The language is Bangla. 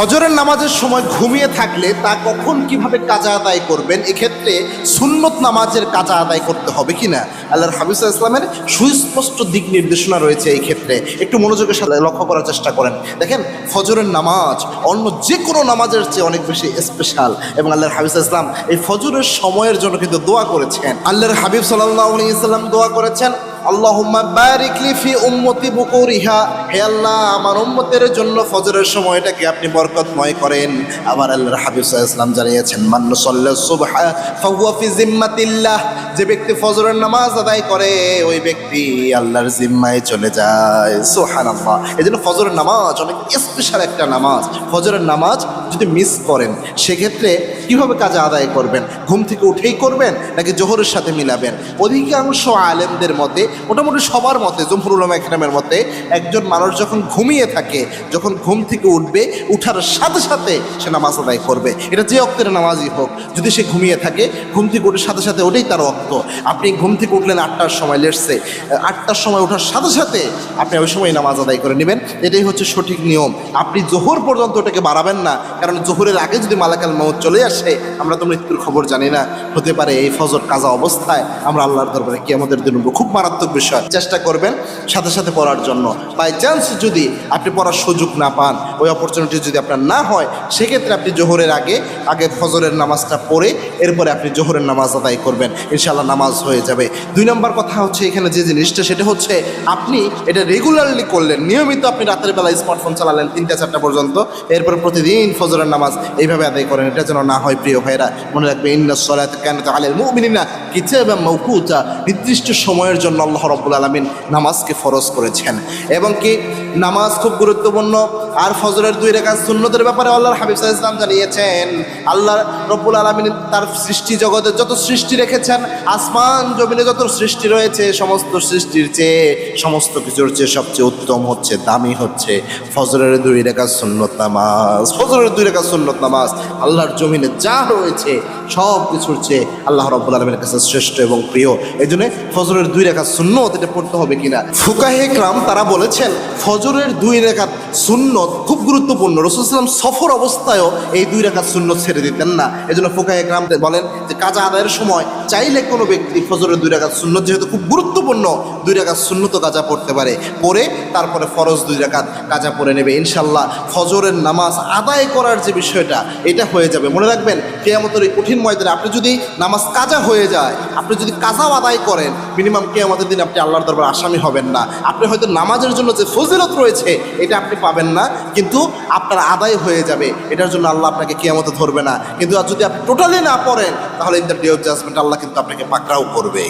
ফজরের নামাজের সময় ঘুমিয়ে থাকলে তা কখন কীভাবে কাজা আদায় করবেন? এক্ষেত্রে সুন্নত নামাজের কাজা আদায় করতে হবে কিনা আল্লাহর হাবিজ ইসলামের সুস্পষ্ট দিক নির্দেশনা রয়েছে এই ক্ষেত্রে। একটু মনোযোগের সাথে লক্ষ্য করার চেষ্টা করেন। দেখেন, ফজরের নামাজ অন্য যে কোনো নামাজের চেয়ে অনেক বেশি স্পেশাল এবং আল্লাহর হাবিজ ইসলাম এই ফজরের সময়ের জন্য কিন্তু দোয়া করেছেন। আল্লাহর হাবিব সাল্লাহ ইসলাম দোয়া করেছেন আল্লাহুম্মা বারিক লি ফি উম্মতি বুকুরিহা। হে আল্লাহ, আমার উম্মতের জন্য ফজরের সময়টাকে আপনি বরকতময় করেন। আবার আল্লাহর হাবিব ওয়াসাল্লাম জানিয়েছেন, মান সাল্লা সুবহা ফাহুয়া ফি জিম্মাতিল্লাহ। যে ব্যক্তি ফজরের নামাজ আদায় করে, ওই ব্যক্তি আল্লাহর জিম্মায় চলে যায়। সুবহানাল্লাহ। এজন্য ফজরের নামাজ অনেক স্পেশাল একটা নামাজ। ফজরের নামাজ যদি মিস করেন, সেক্ষেত্রে কীভাবে কাজে আদায় করবেন? ঘুম থেকে উঠেই করবেন নাকি জোহরের সাথে মিলাবেন? অধিকাংশ আলেমদের মতে, মোটামুটি সবার মতে জমহুর উলামা একরামের মতে, একজন মানুষ যখন ঘুমিয়ে থাকে, যখন ঘুম থেকে উঠবে, উঠার সাথে সাথে সে নামাজ আদায় করবে। এটা যে অক্তের নামাজই হোক, যদি সে ঘুমিয়ে থাকে, ঘুম থেকে উঠে সাথে সাথে ওটাই তার অক্ত। আপনি ঘুম থেকে উঠলেন আটটার সময় লেটসে আটটার সময় ওঠার সাথে সাথে আপনি ওই সময় নামাজ আদায় করে নেবেন। এটাই হচ্ছে সঠিক নিয়ম। আপনি জোহর পর্যন্ত ওটাকে বাড়াবেন না, কারণ জোহরের আগে যদি মালাকাল মৌত চলে আসে আমরা তো মৃত্যুর খবর জানি না, হতে পারে এই ফজর কাজা অবস্থায় আমরা আল্লাহর দরবারে কি আমাদের দিন খুব মারাত্মক বিষয়। চেষ্টা করবেন সাথে সাথে পড়ার জন্য। বাই চান্স যদি আপনি পড়ার সুযোগ না পান, ওই অপরচুনিটি যদি আপনার না হয়, সেক্ষেত্রে আপনি জোহরের আগে আগে ফজরের নামাজটা পড়ে, এরপরে আপনি জোহরের নামাজ আদায় করবেন। ইনশাল্লাহ নামাজ হয়ে যাবে। দুই নম্বর কথা হচ্ছে এখানে যে জিনিসটা, সেটা হচ্ছে আপনি এটা রেগুলারলি করলেন। নিয়মিত আপনি রাতের বেলা স্মার্টফোন চালালেন তিনটা, চারটা পর্যন্ত। এরপর প্রতিদিন ফজরের নামাজ এইভাবে আদায় করেন। এটা যেন না হয়। প্রিয় ভাইরা মনে রাখবে ইন্না সলাত কেন আলের মুমিনিনা কিতাবা মাওকুতা, নির্দিষ্ট সময়ের জন্য আল্লাহ রব্বুল আলামিন নামাজকে ফরজ করেছেন। এবং কি নামাজ খুব গুরুত্বপূর্ণ, আর ফজরের দুই রেখা সুন্নতের ব্যাপারে আল্লাহর হাবিব আলাইহি ওয়াসাল্লাম জানিয়েছেন, আল্লাহ রব্বুল আলামিন তার সৃষ্টি জগতে যত সৃষ্টি রেখেছেন, আসমান, জমিনে যত সৃষ্টি রয়েছে, সমস্ত সৃষ্টির চেয়ে, সমস্ত কিছুর চেয়ে সবচেয়ে উত্তম হচ্ছে, দামি হচ্ছে ফজরের দুই রেখা সুন্নত নামাজ, ফজরের দুই রেখা সুন্নত নামাজ, আল্লাহর জমিনে যা রয়েছে, সব কিছুর চেয়ে আল্লাহ রব্বুল আলমের কাছে শ্রেষ্ঠ এবং প্রিয়। এই জন্য ফজরের দুই রেখা সুন্নত এটা পড়তে হবে কিনা? ফুকাহে ক্রাম তারা বলেছেন, ফজরের দুই রেখাত সুন্নত খুব গুরুত্বপূর্ণ। রসুলাম সফর অবস্থায়ও এই দুই রেখাত সুন্নত ছেড়ে দিতেন না। এই জন্য ফুকাহে ক্রাম বলেন যে, কাজা আদায়ের সময় চাইলে কোনো ব্যক্তি ফজরের দুই রেখাত সুন্নত, যেহেতু খুব গুরুত্বপূর্ণ, দুই রেখাত সুন্নত কাজা পড়তে পারে। পরে তারপরে ফরজ দুই রেখাত কাজা পড়ে নেবে। ইনশাল্লাহ ফজরের নামাজ আদায় করার যে বিষয়টা, এটা হয়ে যাবে। মনে রাখবেন কেয়ামতের এই কঠিন ময়দানে আপনি যদি নামাজ কাজা হয়ে যায়, আপনি যদি কাজাও আদায় করেন মিনিমাম কেয়ামতের দিন আপনি আল্লাহর দরবার আসামি হবেন না। আপনি হয়তো নামাজের জন্য যে ফজিলত রয়েছে, এটা আপনি পাবেন না, কিন্তু আপনার আদায় হয়ে যাবে। এটার জন্য আল্লাহ আপনাকে কেয়ামতে ধরবে না। কিন্তু আর যদি আপনি টোটালি না পড়েন, তাহলে in the day of judgement আল্লাহ কিন্তু আপনাকে পাকড়াও করবে।